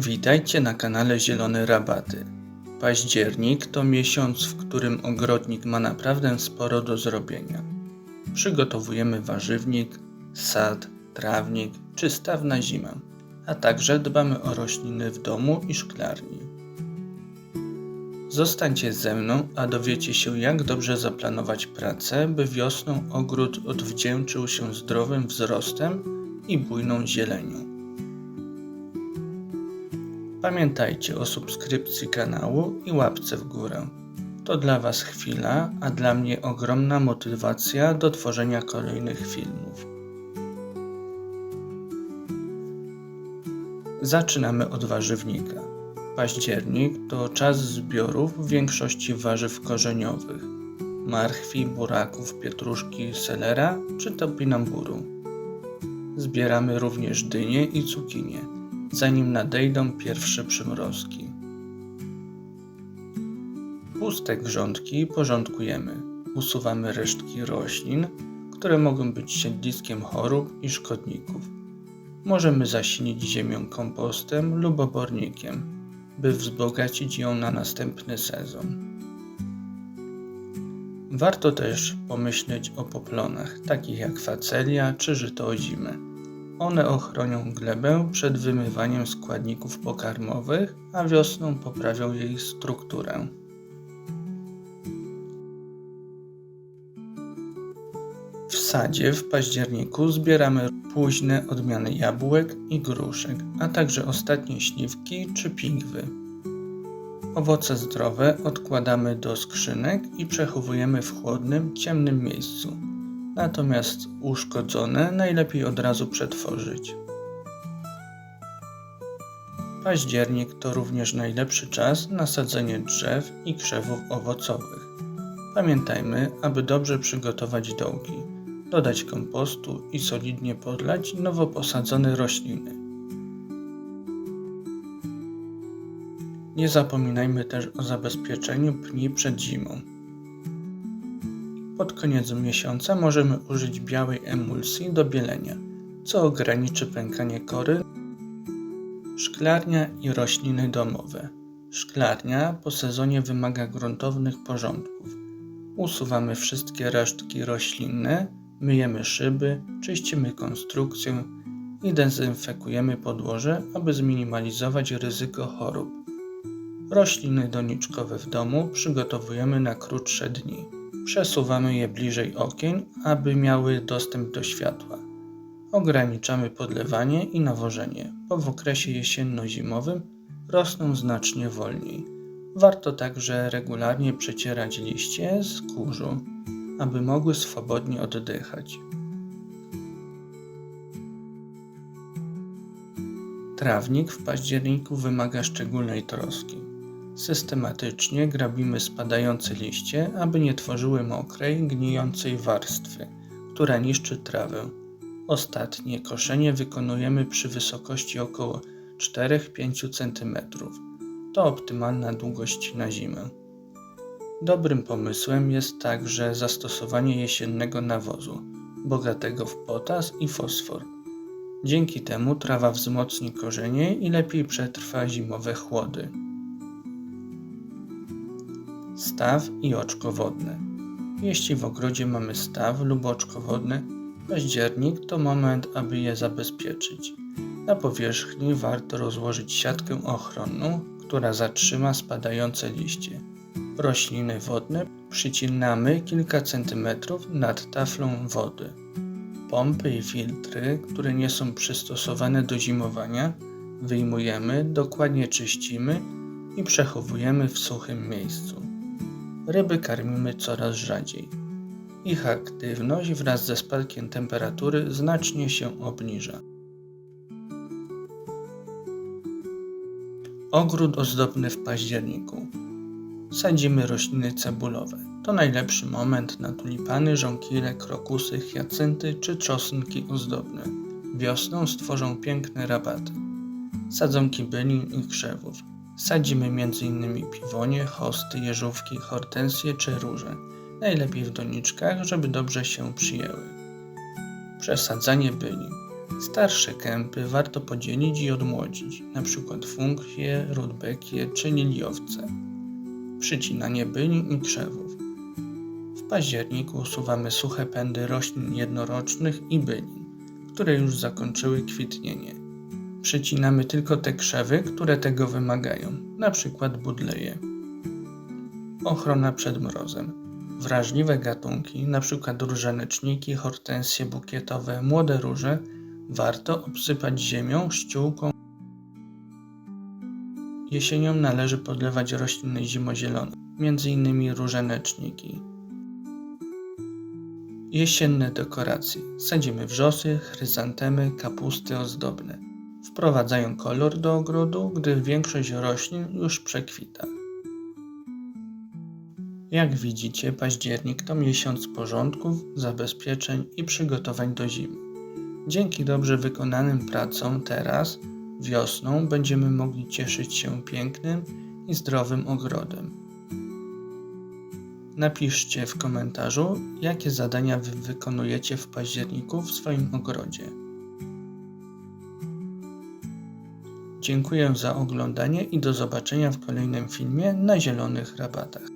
Witajcie na kanale Zielone Rabaty. Październik to miesiąc, w którym ogrodnik ma naprawdę sporo do zrobienia. Przygotowujemy warzywnik, sad, trawnik czy staw na zimę, a także dbamy o rośliny w domu i szklarni. Zostańcie ze mną, a dowiecie się jak dobrze zaplanować pracę, by wiosną ogród odwdzięczył się zdrowym wzrostem i bujną zielenią. Pamiętajcie o subskrypcji kanału i łapce w górę. To dla Was chwila, a dla mnie ogromna motywacja do tworzenia kolejnych filmów. Zaczynamy od warzywnika. Październik to czas zbiorów większości warzyw korzeniowych marchwi, buraków, pietruszki, selera czy topinamburu. Zbieramy również dynie i cukinie zanim nadejdą pierwsze przymrozki. Puste grządki porządkujemy. Usuwamy resztki roślin, które mogą być siedliskiem chorób i szkodników. Możemy zasilić ziemię kompostem lub obornikiem, by wzbogacić ją na następny sezon. Warto też pomyśleć o poplonach, takich jak facelia czy żyto ozime. One ochronią glebę przed wymywaniem składników pokarmowych, a wiosną poprawią jej strukturę. W sadzie w październiku zbieramy późne odmiany jabłek i gruszek, a także ostatnie śliwki czy pingwy. Owoce zdrowe odkładamy do skrzynek i przechowujemy w chłodnym, ciemnym miejscu natomiast uszkodzone najlepiej od razu przetworzyć. Październik to również najlepszy czas na sadzenie drzew i krzewów owocowych. Pamiętajmy, aby dobrze przygotować dołki, dodać kompostu i solidnie podlać nowo posadzone rośliny. Nie zapominajmy też o zabezpieczeniu pni przed zimą. Pod koniec miesiąca możemy użyć białej emulsji do bielenia, co ograniczy pękanie kory. Szklarnia i rośliny domowe. Szklarnia po sezonie wymaga gruntownych porządków. Usuwamy wszystkie resztki roślinne, myjemy szyby, czyścimy konstrukcję i dezynfekujemy podłoże, aby zminimalizować ryzyko chorób. Rośliny doniczkowe w domu przygotowujemy na krótsze dni. Przesuwamy je bliżej okien, aby miały dostęp do światła. Ograniczamy podlewanie i nawożenie, bo w okresie jesienno-zimowym rosną znacznie wolniej. Warto także regularnie przecierać liście z kurzu, aby mogły swobodnie oddychać. Trawnik w październiku wymaga szczególnej troski. Systematycznie grabimy spadające liście, aby nie tworzyły mokrej, gnijącej warstwy, która niszczy trawę. Ostatnie koszenie wykonujemy przy wysokości około 4-5 cm. To optymalna długość na zimę. Dobrym pomysłem jest także zastosowanie jesiennego nawozu, bogatego w potas i fosfor. Dzięki temu trawa wzmocni korzenie i lepiej przetrwa zimowe chłody staw i oczko wodne. Jeśli w ogrodzie mamy staw lub oczko wodne, październik to moment, aby je zabezpieczyć. Na powierzchni warto rozłożyć siatkę ochronną, która zatrzyma spadające liście. Rośliny wodne przycinamy kilka centymetrów nad taflą wody. Pompy i filtry, które nie są przystosowane do zimowania, wyjmujemy, dokładnie czyścimy i przechowujemy w suchym miejscu ryby karmimy coraz rzadziej. Ich aktywność wraz ze spadkiem temperatury znacznie się obniża. Ogród ozdobny w październiku. Sadzimy rośliny cebulowe. To najlepszy moment na tulipany, żonkile, krokusy, hiacynty czy czosnki ozdobne. Wiosną stworzą piękne rabaty. Sadzonki bylin i krzewów. Sadzimy m.in. piwonie, hosty, jeżówki, hortensje czy róże. Najlepiej w doniczkach, żeby dobrze się przyjęły. Przesadzanie byli. Starsze kępy warto podzielić i odmłodzić, np. funkie, rudbekie czy liliowce. Przycinanie bynin i krzewów. W październiku usuwamy suche pędy roślin jednorocznych i bynin, które już zakończyły kwitnienie. Przycinamy tylko te krzewy, które tego wymagają, np. budleje. Ochrona przed mrozem. Wrażliwe gatunki, np. różaneczniki, hortensje bukietowe, młode róże, warto obsypać ziemią, ściółką. Jesienią należy podlewać rośliny zimozielone, m.in. różaneczniki. Jesienne dekoracje. Sadzimy wrzosy, chryzantemy, kapusty ozdobne. Wprowadzają kolor do ogrodu, gdy większość roślin już przekwita. Jak widzicie, październik to miesiąc porządków, zabezpieczeń i przygotowań do zimy. Dzięki dobrze wykonanym pracom teraz, wiosną, będziemy mogli cieszyć się pięknym i zdrowym ogrodem. Napiszcie w komentarzu, jakie zadania wy wykonujecie w październiku w swoim ogrodzie. Dziękuję za oglądanie i do zobaczenia w kolejnym filmie na Zielonych Rabatach.